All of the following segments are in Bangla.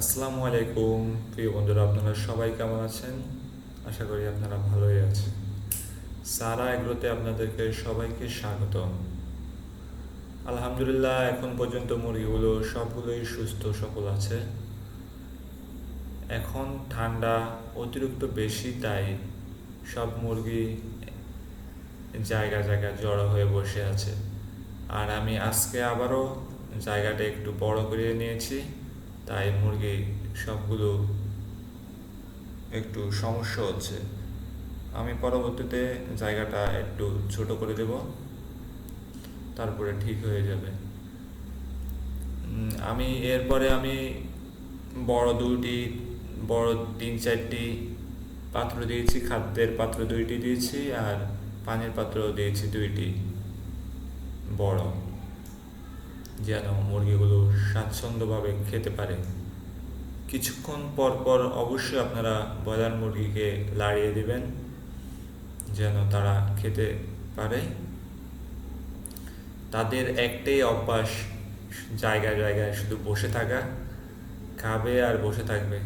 আসসালামু আলাইকুম প্রিয় বন্ধুরা, আপনারা সবাই কেমন আছেন? আশা করি আপনারা ভালোই আছেন। সারা এগ্রোতে আপনাদেরকে সবাইকে স্বাগত আলহামদুলিল্লাহ, এখন পর্যন্ত মুরগিগুলো সবগুলোই সুস্থ সফল আছে। এখন ঠান্ডা অতিরিক্ত বেশি, তাই সব মুরগি জায়গা জায়গা জড়ো হয়ে বসে আছে। আর আমি আজকে আবারও জায়গাটা একটু বড় করে নিয়েছি। তাই মুরগি সবগুলো একটু সমস্যা হচ্ছে। আমি পরবর্তীতে জায়গাটা একটু ছোট করে দেব। তারপরে ঠিক হয়ে যাবে। আমি এরপরে আমি বড় দুটি বড় তিন চারটি পাত্র দিয়েছি, খাদ্যের পাত্র দুইটি দিয়েছি আর পানির পাত্র দিয়েছি দুইটি বড়। যেন মুরগিগুলো স্বাচ্ছন্দ্যভাবে খেতে পারে। কিছুক্ষণ পর পর অবশ্যই আপনারা ব্রয়লার মুরগিকে লাড়িয়ে দিবেন, যেন তারা খেতে পারে। তাদের একটাই অভ্যাস, জায়গায় জায়গায় শুধু বসে থাকা, খাবে আর বসে থাকবে।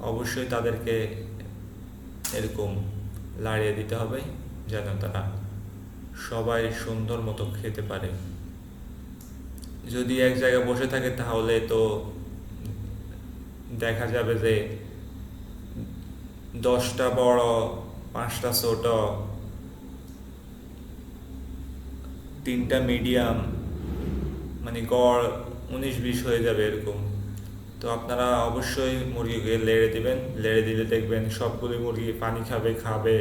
অবশ্যই তাদেরকে এরকম লাড়িয়ে দিতে হবে, যেন তারা সবাই সুন্দর মতো খেতে পারে। যদি এক জায়গায় বসে থাকে তাহলে তো দেখা যাবে যে দশটা বড়, পাঁচটা ছোট, তিনটা মিডিয়াম মানে গড় উনিশ বিশ হয়ে যাবে এরকম। তো আপনারা অবশ্যই মুরগিকে লেড়ে দিবেন, লেড়ে দিলে দেখবেন সবগুলি মুরগি পানি খাবে খাবে,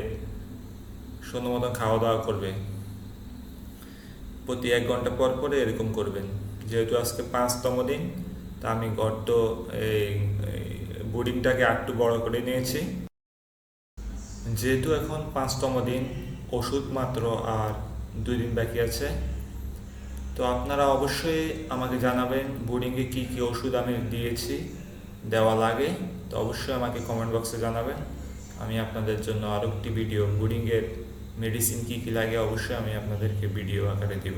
সুন্দর মতো খাওয়া দাওয়া করবে। প্রতি এক ঘণ্টা পর পরে এরকম করবেন। যেহেতু আজকে পাঁচতম দিন, তা আমি গর্ত এই বোর্ডিংটাকে একটু বড় করে নিয়েছি। যেহেতু এখন পাঁচতম দিন, ওষুধ মাত্র আর দুই দিন বাকি আছে, তো আপনারা অবশ্যই আমাকে জানাবেন বোর্ডিংয়ে কী কী ওষুধ আমি দিয়েছি, দেওয়া লাগে, তো অবশ্যই আমাকে কমেন্ট বক্সে জানাবেন। আমি আপনাদের জন্য আরও একটি ভিডিও বোর্ডিংয়ের মেডিসিন কী কী লাগে, অবশ্যই আমি আপনাদেরকে ভিডিও আকারে দিব।